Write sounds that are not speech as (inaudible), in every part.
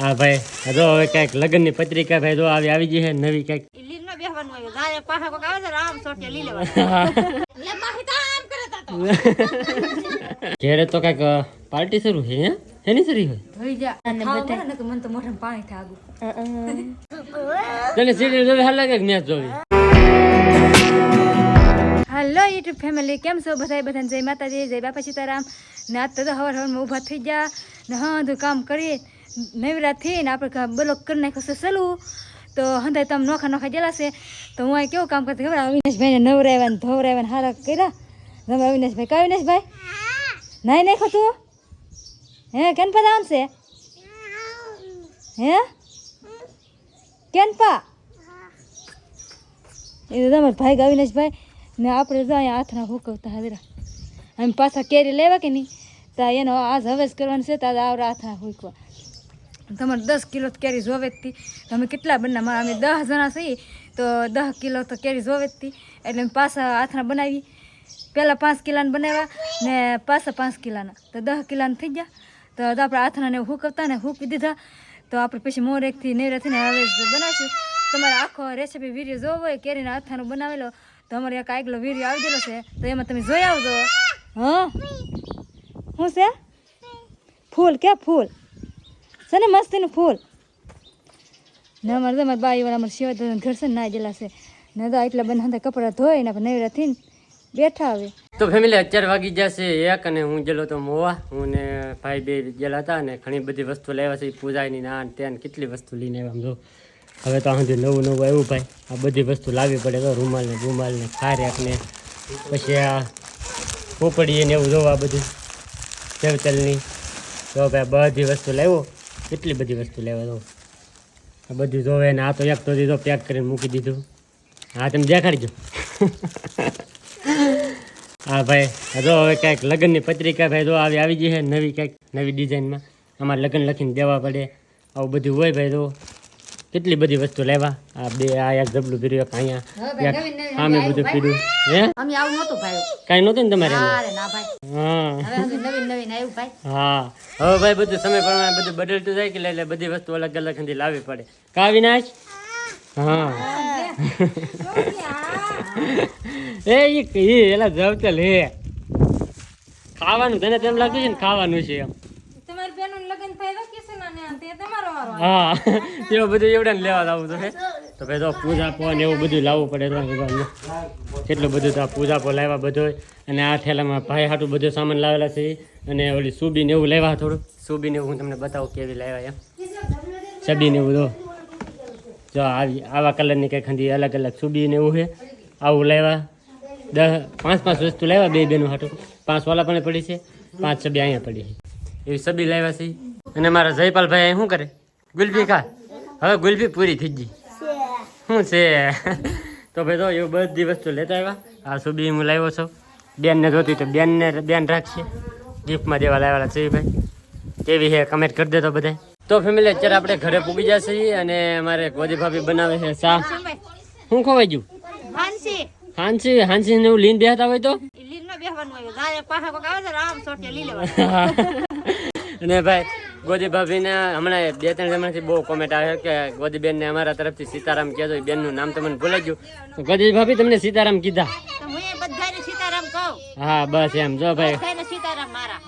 હા ભાઈ જો હવે કંઈક લગ્નની પત્રિકા ભાઈ જો આવી આવી ગઈ છે નવી કંઈક. ને ઘેરે તો કંઈક પાર્ટી શરૂ છે હે? એની શરૂ હોય ધોઈ જા. અને બધા ને મન તો મોઢામાં પાણી થાગું. તને સિરિયલ જોવી હાલ લાગે મેચ જોવી? હાલો યુટ્યુબ ફેમિલી કેમ છો બધા બધાને જય માતાજી જય બાપા સીતારામ. ના તો હવાર હવારમાં ઊભા થઈ ગયા. ને હા તો કામ કરી નવરા થઈ ને આપણે બ્લોક કરી નાખ્યો સલું. તો હંધાય તમે નોખા નોખા છે. તો હું કેવું કામ કરતી ખબર? અવિનાશભાઈને નવરાવ્યા ને ધોવરાવ્યા હારા કર્યા. તમે અવિનાશભાઈ, કા અવિનાશભાઈ? નાઈ નાખો તું? હે કેન પા આવશે હે? કેન પા એ તમારા ભાઈ અવિનાશભાઈ. ને આપણે તો અહીંયા હાથના હુકવતા હાજરા અમે પાછા કેરી લેવા કે નહીં? તો એનો આજ જ કરવાનું છે, તો આવરા હાથના હુકવા તમારે દસ કિલો તો કેરી જોવે જ અમે કેટલા કેટલા બનાવવા અમે દસ જણા છીએ, તો દસ કિલો તો કેરી જોવે જ એટલે પાછા આથણા બનાવી. પહેલાં પાંચ કિલાના બનાવ્યા, ને પાછા પાંચ કિલાના. તો દસ કિલાના થઈ ગયા. તો આપણે આથણાને હુકવતા ને હુકી દીધા. તો આપણે પછી મોરેકથી નેરાથી ને હવે બનાવીશું. તમારે આખો રેસીપી વીડિયો જોવો હોય, કેરીના હાથાનો બનાવેલો, તો અમારે એક આગલો વીડિયો આવી ગયેલો છે. તો એમાં તમે જોઈ આવજો. હા? શું છે? ફૂલ કે ફૂલ? છે ને ફૂલ. ના મારે તો અમારા બાઈ વાળા અમારે સિવાય તો ઘર ને ના જેલા છે. ને તો એટલા બંધ હતા કપડાં ધોઈ ને નવરા થઈને બેઠા આવે તો ફેમિલી અત્યારે વાગી જશે એક અને હું ગયેલો તો મોવા. હું ને ભાઈ બે ગયેલા હતા અને ઘણી બધી વસ્તુ લેવા છે, પૂજાની ના ને ત્યાં કેટલી વસ્તુ લઈને આવ્યા આમ જો. હવે તો સુધી નવું નવું આવ્યું ભાઈ, આ બધી વસ્તુ લાવવી પડે તો રૂમાલ ને રૂમાલ ને ખારેક ને પછી આ પોપડીએ ને એવું જોવા બધું સેવતલની તો ભાઈ બધી વસ્તુ લાવ્યો. કેટલી બધી વસ્તુ લેવા દો આ બધું જોવે ને આ તો એક તો દીધો પેક કરીને મૂકી દીધું. હા તમે દેખાડજો (laughs) હા ભાઈ જો હવે કંઈક લગ્નની પત્રિકા ભાઈ જો આવી આવી ગઈ છે નવી કંઈક નવી ડિઝાઇનમાં અમારે લગ્ન લખીને દેવા પડે. આવું બધું હોય ભાઈ જો. કેટલી બધી વસ્તુ લેવા? આ બે આ એક જબલું પીર્યું એક અહીંયા આમે બધું પીર્યું હે? અમે આવું નહોતું ભાઈ. કાંઈ નહોતું ને તમારે ના ભાઈ. હા. હવે નવીન નવીન આવ્યું ભાઈ. હા. હવે ભાઈ બધું સમય પ્રમાણે બધું બદલતું જાય કે એટલે બધી વસ્તુ અલગ અલગ હંધી લાવવી પડે. કા વિનાશ? હા. એ ઈ એલા જવતલ હે. ખાવાનું તને તેમ લાગ્યું છે ને ખાવાનું છે એમ. હા એવું બધું એવડે લેવા લાવવું તો તો ભાઈ તો પૂજા પો એવું બધું લાવવું પડે કેટલું બધું તો પૂજા પો લાવ્યા બધો અને આ થેલામાં ભાઈ હાટું બધું સામાન લાવેલા છે. અને ઓલી સુબી ને એવું લેવા થોડું. સુબી ને હું તમને બતાવું કેવી લાવ્યા એમ. સબી ને એવું તો. જો આવી, આવા કલરની કંઈક ખંડી અલગ અલગ સુબી ને એવું છે આવું લાવ્યા. દસ પાંચ પાંચ વસ્તુ લાવ્યા બે બેનું હાટું. પાંચ વાલા પણ પડી છે. પાંચ છબી અહીંયા પડી છે. એવી સબી લાવ્યા છે. અને મારા જયપાલભાઈ શું કરે? ગુલ્ફી ખા. હવે ગુલ્ફી પૂરી થઈ ગઈ. શું છે? તો ભાઈ તો એવું બધી વસ્તુ લેતા આવ્યા. આ સુબી હું લાવ્યો છું. બેનને જોતી તો બેનને બેન રાખશે. ગિફ્ટમાં દેવા લાવેલા છે ભાઈ. કેવી છે? કમેન્ટ કરી દેતો બધા તો ફેમિલી અત્યારે આપણે ઘરે પૂગી જશે અને અમારે ગોદી ભાભી બનાવે છે ચા શું ખવાઈ ગયું? હાંસી. હાંસી. ને એવું લીન બેહતા હોય તો? લીન બેહવાનું હોય. પાછા આવે છે આમ સોટે લઈ (laughs) અને ભાઈ ગોદી ભાભીને હમણાં બે ત્રણ જમણાથી બહુ કોમેન્ટ આવે કે ગોદી બેનને અમારા તરફથી સીતારામ કહેજો બેનનું નામ તમને ભૂલાઈ ગયું. તો ગોદી ભાભી તમને સીતારામ કીધા. તો હું બસ એમ. જો ભાઈ.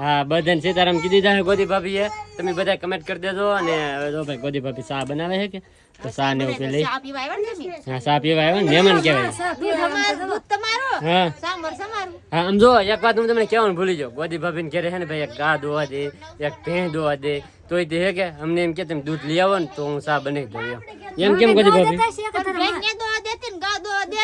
હા બધાને સીતારામ કીધી ગોદી ભાભીએ તમે બધા કમેન્ટ કરી દેજો અને હવે જો ભાઈ ગોદી ભાભી ચા બનાવે છે કે? તો ચા ને એવું લઈ. ચા પીવા આવ્યા ને હા ચા પીવા આવ્યો ને મહેમાન કહેવાય. દૂધ અમારું દૂધ તમારું? હા. સાંભર સમારું હા આમ જો એક વાત હું તમને કહેવાનું ભૂલી જાઉં ગોદી ભાભીને ઘરે છે ને ભાઈ એક ગા દોવા દે એક ભેં દોવા દે તોય તે હે કે અમને એમ કે તમે દૂધ લઈ આવો ને તો હું ચા બનાવી દઉં એમ એમ કેમ ગોદી ભાભી? દોવા દેતી ને ગા દોવા દે.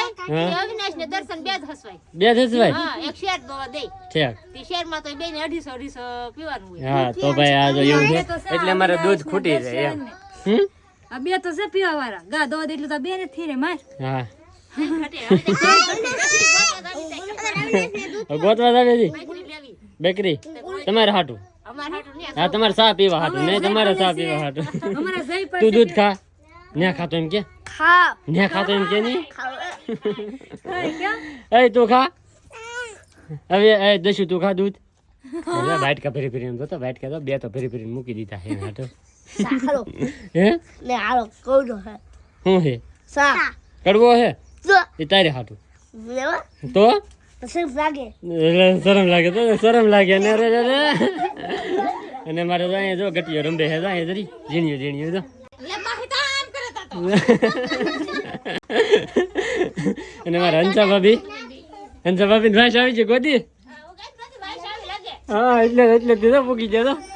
અવિનાશ ને દર્શન બે જ હસવાય. બે થશે ભાઈ હા એક શેર દોવા દે. ઠીક તે શેરમાં તો બે ને અઢીસો અઢીસો પીવાનું હા તો ભાઈ આ જો એવું છે. એટલે અમારે દૂધ ખૂટી જાય એમ. હમ? આ બે તો છે પીવા વાળા ગા દોવા એટલું તો બે ને થીરે માર. હા. ગોતવા જાવે જી બેકરી તમારે હાટું. હા તમારે સા પીવા હાટું. નહીં તમારે સા પીવા હાટું. તું દૂધ ખા. ન્યા ખાતો એમ કે? ખા. ન્યા ખાતો એમ કે નહીં? એ તું ખા. હવે એ દસ્યુ તું ખા દૂધ. બાઈટ કા ફેરી ફેરી એમ તો બાઈટ કા તો બે તો ફેરી ફેરી મૂકી દીધા હે હાટો. (laughs) હે? ને આલો કોડો હે. સા. કડવો હે? જો. એ તારે હાટું. તો? લાગે. શરમ લાગે તો શરમ લાગે ને રે રે રે. અને મારે તો અહીંયા જો ગટીયો રંબે હે જાય જરી. ઝીણ્યું ઝીણ્યું તો અને મારા હંસા ભાભી. હંસા ભાભી ભાષ આવી છે ગોદી? હા એટલે એટલે દીધો પૂકી ગયા તો.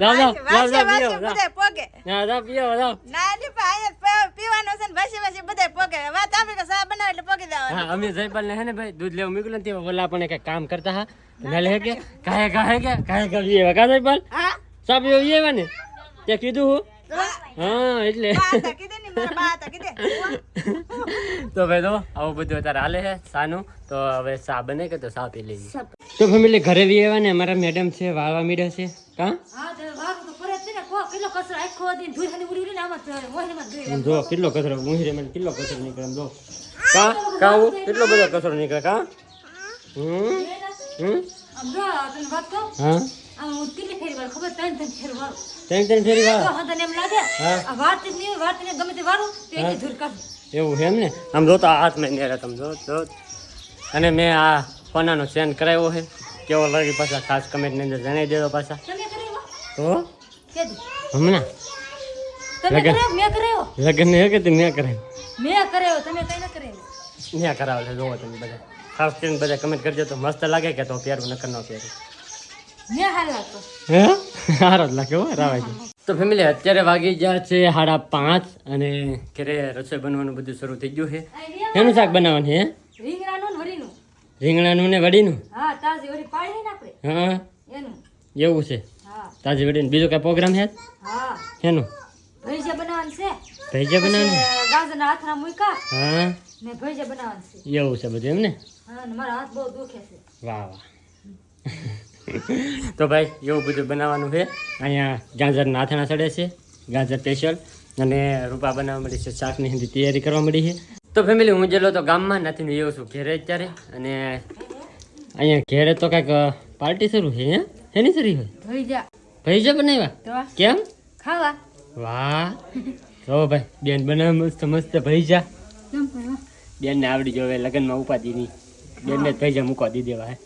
જાઓ જાઓ જાઓ જાઓ પીઓ બધાય પોગે. હા જાઓ પીઓ જાઓ. ના ની ભાઈ પીવાનો છે ને ભાસી ભાસી બધા પોગે. વાત આપણે કે સા બનાવ એટલે પોગી દેવા હા અમે જયપાલ ને હે ને ભાઈ દૂધ લેવા મોકલ્યું ને તે બોલા આપણે કઈ કામ કરતા હા. હે કે કાય કાય કે કાય કાહે એવા કા જયપાલ? હા? સાપ એવો એવા ને? તે કીધું હું. હા. એટલે. ની તો ભાઈ તો આવું બધું અત્યારે હાલે છે સાનું. તો હવે સા બને કે તો સા પી લઈએ. તો ફેમિલી ઘરે બી આવ્યા ને અમારા મેડમ છે વાવા મીડા છે. જ કેટલો કચરો મુહરે મને કેટલો કચરો નીકળે જો. કા કેટલો બધો કચરો નીકળે કા? હમ? હમ? હા? એવું છે એમ ને? આમ જો તો હાથ મેં નેરા તમે જો અને મેં આ ફોનાનો સેન્ડ કરાવ્યો છે. કેવો લાગે પાછા ખાસ કમેન્ટની અંદર જણાવી દેજો પાછા. તો હમણાં? લગન. મેં કરાવ્યો લગ્ન ને કે મેં કરાવ્યું મેં કરાવ્યો તમે કઈ ન કરાવ્યો મેં કરાવે છે જોવો તમે બધા. ખાસ કરીને બધા કમેન્ટ કરજો તો મસ્ત લાગે કે તો પ્યાર નકર ન પહેરવું મેં હાર લાગતો હે? સારો જ લાગે હો રાવાજી તો. ફેમિલી અત્યારે વાગી ગયા છે સાડા પાંચ અને ઘરે રસોઈ બનવાનું બધું શરૂ થઈ ગયું છે. એનું શાક બનાવવાનું છે હે? રીંગણાનું ને વરીનું. રીંગણાનું ને વડીનું? હા તાજી વરી પાડી ને હા. એનું. એવું છે. તાજી વડીનું બીજો કઈ પ્રોગ્રામ છે? હા. ભૈજા ભજીયા બનાવવાનું છે. ભેજા બનાવવાનું? ગાજરના હાથના મૂક્યા. હા. ને ભજીયા બનાવવાનું છે. એવું છે બધું એમ ને? હા ને મારા હાથ બહુ દુખે છે. વાહ વાહ. (laughs) તો ભાઈ એવું બધું બનાવવાનું છે. અહીંયા ગાજરના આથાણા ચડે છે. ગાજર સ્પેશિયલ અને રૂપા બનાવવા મળી છે શાકની હિન્દી તૈયારી કરવા મળી છે. તો ફેમિલી હું જેલો તો ગામમાં નથી એવું છું ઘેરે અત્યારે. અને અહીંયા ઘેરે તો કાંઈક પાર્ટી શરૂ છે હે? શેની શરૂ હોય ભજીયા ભૈજા બનાવ્યા? કેમ? ખાવા. વાહ. જો ભાઈ બેન બનાવ મસ્ત મસ્ત ભાઈ જા. બેન ને આવડી જોવે લગ્નમાં ઉપાધિ નહીં. બેનને જ ભૈજા મૂકવા દી દેવા હે.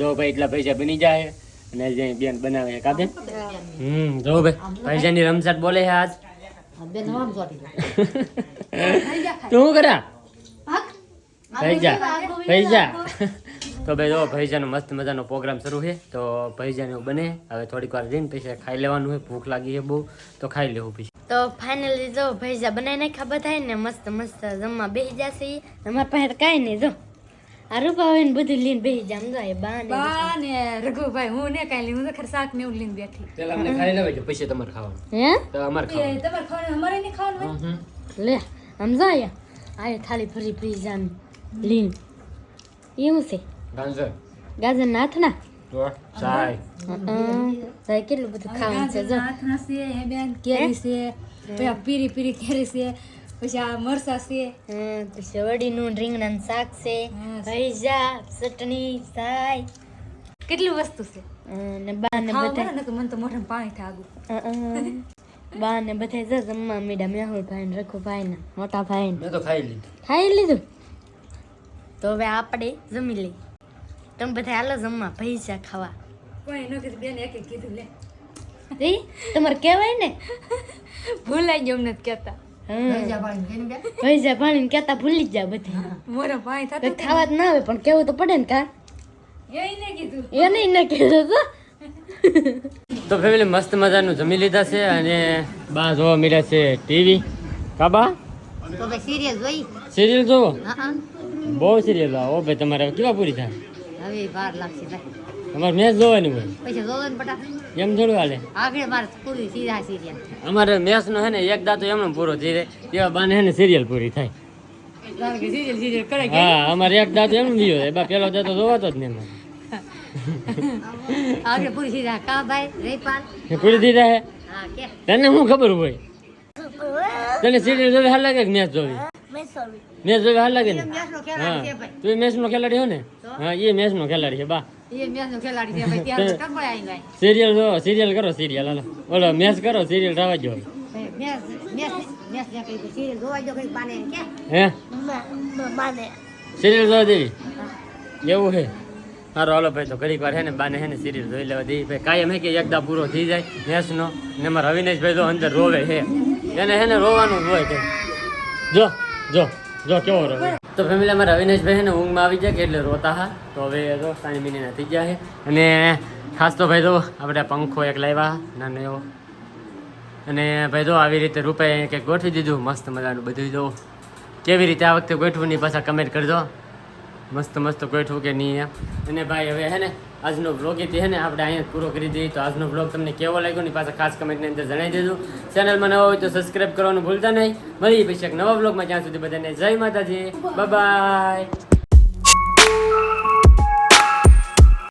જો ભાઈ એટલા પૈસા બની જાય. અને જે બેન બનાવે છે કાબે હમ જો ભાઈ પૈસાની રમસાટ બોલે છે આજ. ભજીયા (laughs) તું કરા? જા ભાઈ પૈસા તો ભાઈ જો ભાઈજાનો મસ્ત મજાનો પ્રોગ્રામ શરૂ છે. તો ભાઈજાને એવું બને હવે થોડીક વાર જઈને પૈસા ખાઈ લેવાનું હોય ભૂખ લાગી છે બહુ તો ખાઈ લેવું પછી. તો ફાઇનલી જો ભાઈજા બનાવી નાખ્યા બધા ને મસ્ત મસ્ત જમવા બેસી જશે. અમારા પાસે તો કાંઈ નહીં જો. આ રૂપા હોય ને બધું લઈને બેસી જામ જો એ બા ને બા ને રઘુભાઈ હું ને કાંઈ હું તો ખરે શાક ને એવું લઈને બેઠી. પેલા અમને ખાઈ લેવા કે પછી તમારે ખાવાનું. હે? તો અમારે ખાવાનું. તમારે ખાવાનું અમારે નહીં ખાવાનું લે સમજાય આ થાળી ભરી જામ લીન એવું છે. ગાજર ગાજર નાથના ભાઈ કેટલું બધું ખાવાનું છે જો. હાથના છે હે બેન કેરી છે પછી પીરી પીરી કેરી છે પછી આ મરસા છે. પછી વડીનું રીંગણાનું શાક છે. ભૈજા ચટણી સાય કેટલી વસ્તુ છે? ને બા ને બધા ને તો મને તો મોઢામાં પાણી થાય બા ને બધા જો જમવા મીડા મેહુલ ભાઈ ને રઘુ ભાઈ ને મોટા ભાઈ ને મેં તો ખાઈ લીધું. ખાઈ લીધું? તો હવે આપણે જમી લઈએ. તમે બધા હાલો જમવા પૈસા ખાવા. કોઈ ન કીધું બેન એક કીધું લે. રે તમારે કહેવાય ને? ભૂલાઈ ગયો અમને કહેતા. પૈસા પાણી કહેતા ભૂલી જ જાય બધા. મોઢા પાણી તો ખાવા જ ના. આવે પણ કેવું તો પડે ને કા? એ ને કીધું. એ નહીં ને કીધું તો. તો ફેમિલી મસ્ત મજાનું જમી લીધા છે અને બા જોવા મળ્યા છે ટીવી. કાબા જોઈ? સિરિયલ જોવો? બહુ સિરિયલ ઓ ભાઈ તમારે કેવા પૂરી થાય? હવે વાર લાગશે ભાઈ મેચ જોવાની હોય. પછી જોવો પટા એમ થોડું હાલે. આગળ મારે પૂરી સીધા સિરિયલ. અમારે મેચ નો હે ને એક દાતો એમનો પૂરો થઈ જાય. તેવા બાને હે ને સિરિયલ પૂરી થાય. હા અમારે એક દાતો એમ એબા પેલો દાતો જોવાતો જ નહીં અમારે. (laughs) આગળ પૂરી સીધા કા ભાઈ? રેપાલ? પૂરી થઈ જાય તને શું ખબર હોય? તને સિરિયલ જોવી હાલ લાગે કે મેચ જોવી? મેચ જોવી. હાલ લાગે ને? હા. છે તું મેચ નો ખેલાડી હો ને? હા એ મેચ નો ખેલાડી છે બા. મેચ છે (laughs) સિરિયલ જો સિરિયલ કરો સિરિયલ હાલો. બોલો મેચ કરો સિરિયલ રાવા જો મેચ મેચ મેચ હે? સિરિયલ જોવા દેવી? એવું છે સારું હાલો ભાઈ તો ઘડીક વાર હે ને બાને હે ને સિરિયલ જોઈ લેવા દેવી. ભાઈ કાયમ હે કે એકદા પૂરો થઈ જાય મેચનો? ને મારા રવિનેશભાઈ તો અંદર રોવે છે એને હે ને રોવાનું જ હોય કે. જો જો. જો, કેવો રોવે તો ફેમિલી અમારા રવિનેશભાઈ ને, ઊંઘમાં આવી જાય કે એટલે રોતા હા. તો હવે તો સાની મિનિના થઈ ગયા છે. અને ખાસ તો ભાઈ તો આપણે પંખો એક લાવ્યા નાનો એવો. અને ભાઈ જો આવી રીતે રૂપે કંઈક ગોઠવી દીધું, મસ્ત મજાનું બધું જો. કેવી રીતે આ વખતે ગોઠવું ની પાછા કમેન્ટ કરજો. મસ્ત મસ્ત ગોઠવું કે નહીં એમ. અને ભાઈ, હવે હે ને, આજનો બ્લોગ એ ને આપણે અહીંયા પૂરો કરી દઈએ. તો આજનો બ્લોગ તમને કેવો લાગ્યો ને પાછા ખાસ કમેન્ટની અંદર જણાવી દેજો. ચેનલમાં નવા હોય તો સબસ્ક્રાઈબ કરવાનું ભૂલતા નહીં. મળીએ પછી એક નવા બ્લોગમાં જ્યાં સુધી બધાને જય માતાજી. બાય